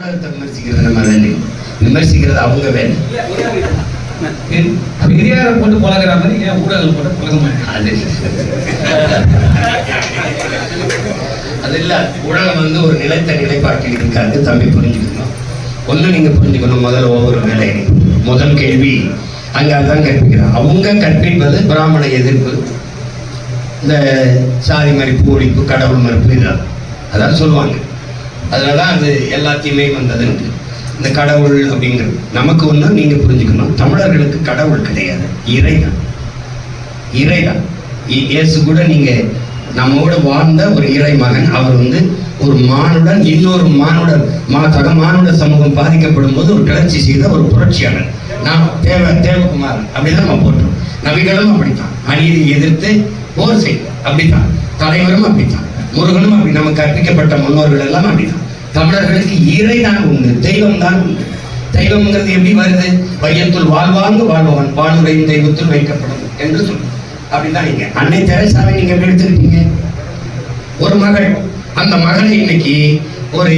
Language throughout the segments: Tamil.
விமர்சிக்கிறது நம்ம வேலை விமர்சிக்கிறது அவங்க வேலை. பெரியாரை போட்டு பழகுற மாதிரி ஏன் ஊடகங்கள் போட்டு பழக மாட்டேன் அது இல்ல. ஊடகம் வந்து ஒரு நிலைத்த நிலைப்பாட்டில் இருக்காது. தம்பி புரிஞ்சுக்கணும். ஒண்ணு நீங்க புரிஞ்சுக்கணும். முதல்ல ஒவ்வொரு வேலையும் முதல் கேள்வி அங்க அதான் கற்பிக்கிறான் அவங்க கற்பிப்பது பிராமண எதிர்ப்பு இந்த சாதி மறுப்பு ஒழிப்பு கடவுள் மறுப்பு இதெல்லாம் அதான் சொல்லுவாங்க. அதனால தான் அது எல்லாத்தையுமே வந்ததுன்ட்டு இந்த கடவுள் அப்படிங்கிறது. நமக்கு ஒன்று நீங்கள் புரிஞ்சுக்கணும். தமிழர்களுக்கு கடவுள் கிடையாது. இறை தான் இறை தான் இ- இயேசு கூட நீங்கள் நம்மோட வாழ்ந்த ஒரு இறை மகன். அவர் வந்து ஒரு மானுடன் இன்னொரு மானுடன் மா சக மானுட சமூகம் பாதிக்கப்படும் போது ஒரு கிளர்ச்சி செய்த ஒரு புரட்சியாளர். நான் தேவ தேவகுமார் அப்படிதான் நம்ம போட்டோம். நபிகளும் அப்படித்தான். அநீதி எதிர்த்து போர் செய்த அப்படித்தான். தலைவரும் அப்படித்தான். முருகனும் அப்படி நமக்கு கற்பிக்கப்பட்ட முன்னோர்கள் எல்லாம் அப்படிதான். தமிழர்களுக்கு இறை தான் உண்டு தெய்வம் தான் உண்டு. தெய்வம்ங்கிறது எப்படி வருது? வையத்துள் வாழ்வாங்கு வாழ்பவன் வாழ்வுரையும் தெய்வத்தில் வைக்கப்படும் என்று சொல்லு அப்படிதான் நீங்க. அன்னை தெரசாவை நீங்க எப்படி எடுத்துக்கிட்டீங்க? ஒரு மகள். அந்த மகளை இன்னைக்கு ஒரு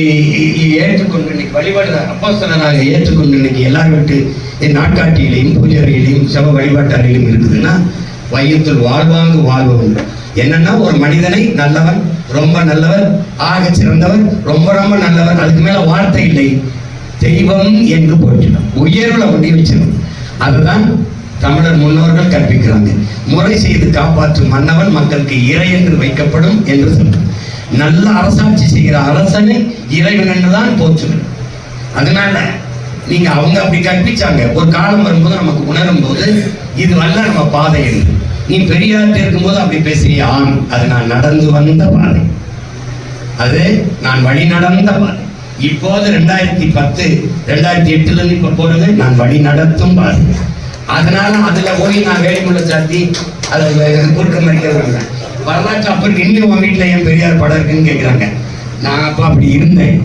ஏற்றுக்கொண்டு இன்னைக்கு வழிபாடு அப்போஸ்தலராக ஏற்றுக்கொண்டு இன்னைக்கு எல்லாரும் விட்டு நாட்காட்டியிலையும் பூஜை அறையிலையும் சப வழிபாட்டு அறையிலும் இருக்குதுன்னா வையத்தில் வாழ்வாங்கு வாழ்பவன். என்னன்னா ஒரு மனிதனை நல்லவன் ரொம்ப நல்லவர் ஆக சிறந்தவர் ரொம்ப ரொம்ப நல்லவர் அதுக்கு மேல வார்த்தை இல்லை. தெய்வம் என்று போற்றிடும் உயர்வுல கொண்டு வச்சிடும் அதுதான் தமிழர் முன்னோர்கள் கற்பிக்கிறாங்க. முறை செய்து காப்பாற்றும் மன்னவன் மக்களுக்கு இறை என்று வைக்கப்படும் என்று சொல்றாங்க நல்ல அரசாட்சி செய்கிற அரசனை இறைவன் என்றுதான் போற்றுவேன் அதனால நீங்க அவங்க அப்படி கற்பிச்சாங்க. ஒரு காலம் வரும்போது நமக்கு உணரும் போது இது வல்ல நம்ம பாதை என்று. நீ பெரியார்கிட்ட இருக்கும்போது அப்படி பேசுறிய? ஆம் அது நான் நடந்து வந்த பாதை. அது நான் வழி நடந்த பாதை. இப்போது ரெண்டாயிரத்தி பத்து ரெண்டாயிரத்தி எட்டுல இருந்து இப்ப போறது நான் வழி நடத்தும் பாதை. அதனால அதுல போய் நான் வேலைக்குள்ள சாத்தி அதை குறுக்க மறிக்க வரலாற்று அப்பருக்கு இன்னும் உன் வீட்டில் என் பெரியார் படம் இருக்குன்னு கேட்குறாங்க நான் அப்போ அப்படி இருந்தேன்.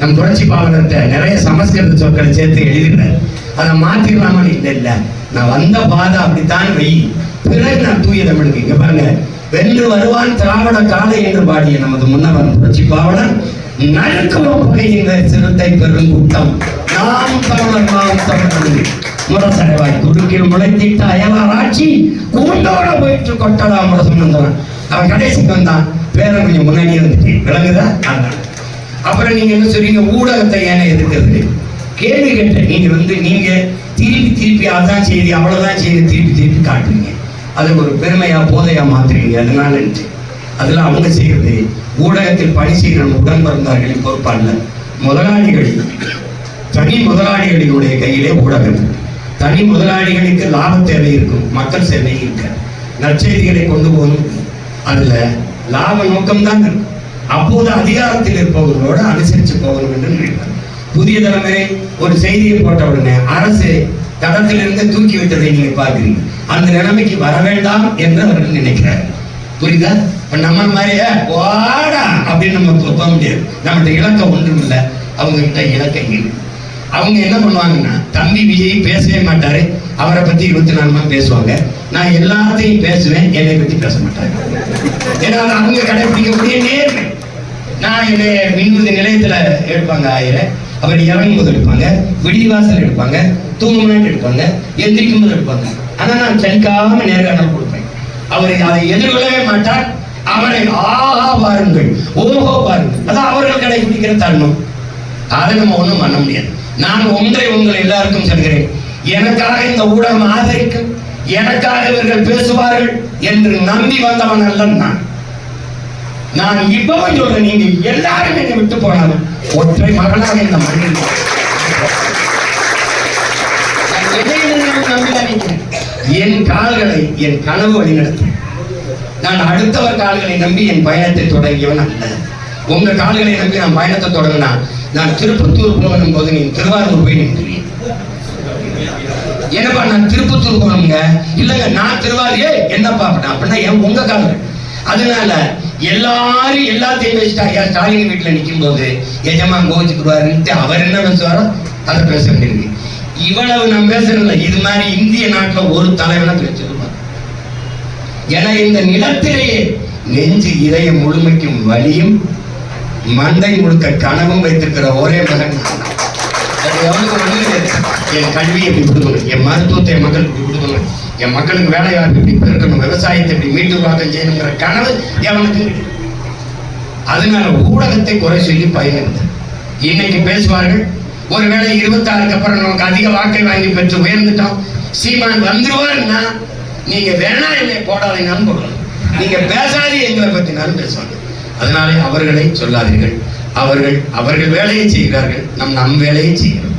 நம் புரட்சி பாவலர்கிட்ட நிறைய சமஸ்கிருத சொற்களை சேர்த்து எழுதிடுறேன் அதை மாற்றிடலாமான்னு இல்லை இல்லை. நான் வந்த பாதை அப்படித்தான் வை. பிறகு நான் தூய தமிழுக்கு இங்க பாருங்க. வென்று வருவான் திராவிட காலை என்று பாடிய நமது முன்னவன் புரட்சி பாவலர் நடுக்குவம் புகைகின்ற சிறுத்தை பெரும் கூட்டம். நாம் தமிழர் நாம் தமிழர் முரசடைவாய் குறுக்கில் முளைத்திட்ட அயலார் ஆட்சி கூண்டோட போயிட்டு கொட்டடா முரசம் அவன் கடைசிக்கு வந்தான். பேரன் கொஞ்சம் முன்னாடியே வந்துட்டு விளங்குதா அப்புறம் நீங்க என்ன சொல்றீங்க? ஊடகத்தை ஏன எதிர்க்கிறது? கேள்வி கேட்டேன். நீங்க வந்து நீங்க திருப்பி திருப்பி அதான் செய்தி அவ்வளவுதான் செய்தி திருப்பி திருப்பி காட்டுறீங்க. அது ஒரு பெருமையா போதையா மாத்திரீங்க அதெல்லாம் நினைச்சு அதெல்லாம் அவங்க செய்யறது ஊடகத்தில் பணி செய்கிற உடன் பிறந்தார்களின் பொறுப்பல்ல. முதலாளிகள் தனி முதலாளிகளினுடைய கையிலே ஊடகம். தனி முதலாளிகளுக்கு லாப தேவை இருக்கும் மக்கள் சேவை இருக்க. நற்செய்திகளை கொண்டு போகணும். அதுல லாப நோக்கம் தான் இருக்கும் அப்போது அதிகாரத்தில் இருப்பவர்களோடு அனுசரித்து போகணும் என்று நினைப்பார். புதிய தலைமுறை ஒரு செய்தியை போட்ட உடனே அரசு தடத்திலிருந்து தூக்கி விட்டதை நீங்க பார்க்கிறீங்க அந்த நிலைமைக்கு வர வேண்டாம் என்று அவர்கள் நினைக்கிறார். புரியுதா? இப்ப நம்ம மாதிரியே வாடா அப்படின்னு நம்ம போக முடியாது. நம்மகிட்ட இலக்கம் ஒன்றும் இல்லை. அவங்க கிட்ட இலக்கம் இருக்கு அவங்க என்ன பண்ணுவாங்கன்னா தம்பி விஜய் பேசவே மாட்டாரு. அவரை பத்தி இருபத்தி நாலு மணி பேசுவாங்க. நான் எல்லாத்தையும் பேசுவேன் என்னை பத்தி பேச மாட்டாங்க ஏன்னா அவங்க அவங்க கடைபிடிக்கக்கூடிய நேர்மை. நான் என்னை மின்விதி நிலையத்துல எடுப்பாங்க ஆயிரம் அவர் இறங்கும் போது எடுப்பாங்க. விடிவாசல் எடுப்பாங்க. தூங்கும் எடுப்பாங்க. எந்திரிக்கும் போது எடுப்பாங்க. அதை நான் சலிக்காம நேர்காணல் கொடுப்பேன். அவரை அதை எதிர்கொள்ளவே மாட்டார். அவரை ஆஹா பாருங்கள் ஓஹோ பாருங்கள். அதான் அவர்கள் கடைபிடிக்கிற தருணம் அதை நம்ம ஒண்ணும் பண்ண முடியாது. நான் ஒன்றை உங்கள் எல்லாருக்கும் சொல்கிறேன். எனக்காக இந்த ஊடகம் ஆதரிக்கும். எனக்காக இவர்கள் பேசுவார்கள் என்று நம்பி வந்தவன் அல்ல நான். நான் இப்பவும் சொல்றேன் நீங்க எல்லாரும் என்னை விட்டு போனாலும் ஒற்றை மகனாக இந்த மண்ணில் நான் எதையும் நம்பிதான் நிற்கிறேன். என் கால்களை என் கனவு வழிநடத்தும். நான் அடுத்தவர் கால்களை நம்பி என் பயணத்தை தொடங்கியவன் அல்ல. உங்க கால்களை நம்பி நான் பயணத்தை தொடங்கினா நான் திருப்பத்தூர் போகணும் போது நீ திருவாரூர் போய் நிற்கிறீங்க என்னப்பா நான் திருப்பத்தூர் போகணுங்க இல்லைங்க நான் திருவாரூர். என்னப்பா அப்படின்னா அப்படின்னா என் உங்க கால்கள். அதனால எல்லாரும் எல்லாத்தையும் பேசிட்டா ஐயா ஸ்டாலின் வீட்டில் நிற்கும் போது எஜமான் கோவிச்சுக்குருவாருன்ட்டு அவர் என்ன பேசுவாரோ அதை பேச வேண்டியிருக்கு. இவ்வளவு நான் பேசுறதில்ல இது மாதிரி இந்திய நாட்டில் ஒரு தலைவனை பேசிருப்பாங்க ஏன்னா இந்த நிலத்திலேயே நெஞ்சு இதயம் முழுமைக்கும் வலியும் மண்டை முழுக்க கனவும் வைத்திருக்கிற ஒரே மகன் என் கல்வியை எப்படி கொடுக்கணும்? என் மருத்துவத்தை என் மக்களுக்கு எப்படி கொடுக்கணும்? என் மக்களுக்கு வேலை வாய்ப்பு எப்படி பெருக்கணும்? விவசாயத்தை எப்படி மீட்டு வாக்கம் செய்யணுங்கிற கனவு எவனுக்கு அதனால ஊடகத்தை குறை சொல்லி பயனில்லை இன்னைக்கு பேசுவார்கள் ஒருவேளை இருபத்தாறுக்கு அப்புறம் நமக்கு அதிக வாக்கை வாங்கி பெற்று உயர்ந்துட்டோம். சீமான் வந்துருவாருன்னா நீங்க வேணா என்னை போடாதீங்கன்னு போடலாம் நீங்க பேசாதே எங்களை பத்தினாலும் பேசுவாங்க அதனாலே அவர்களை சொல்லாதீர்கள். அவர்கள் அவர்கள் வேலையை செய்கிறார்கள். நம் நம் வேலையை செய்கிறோம்.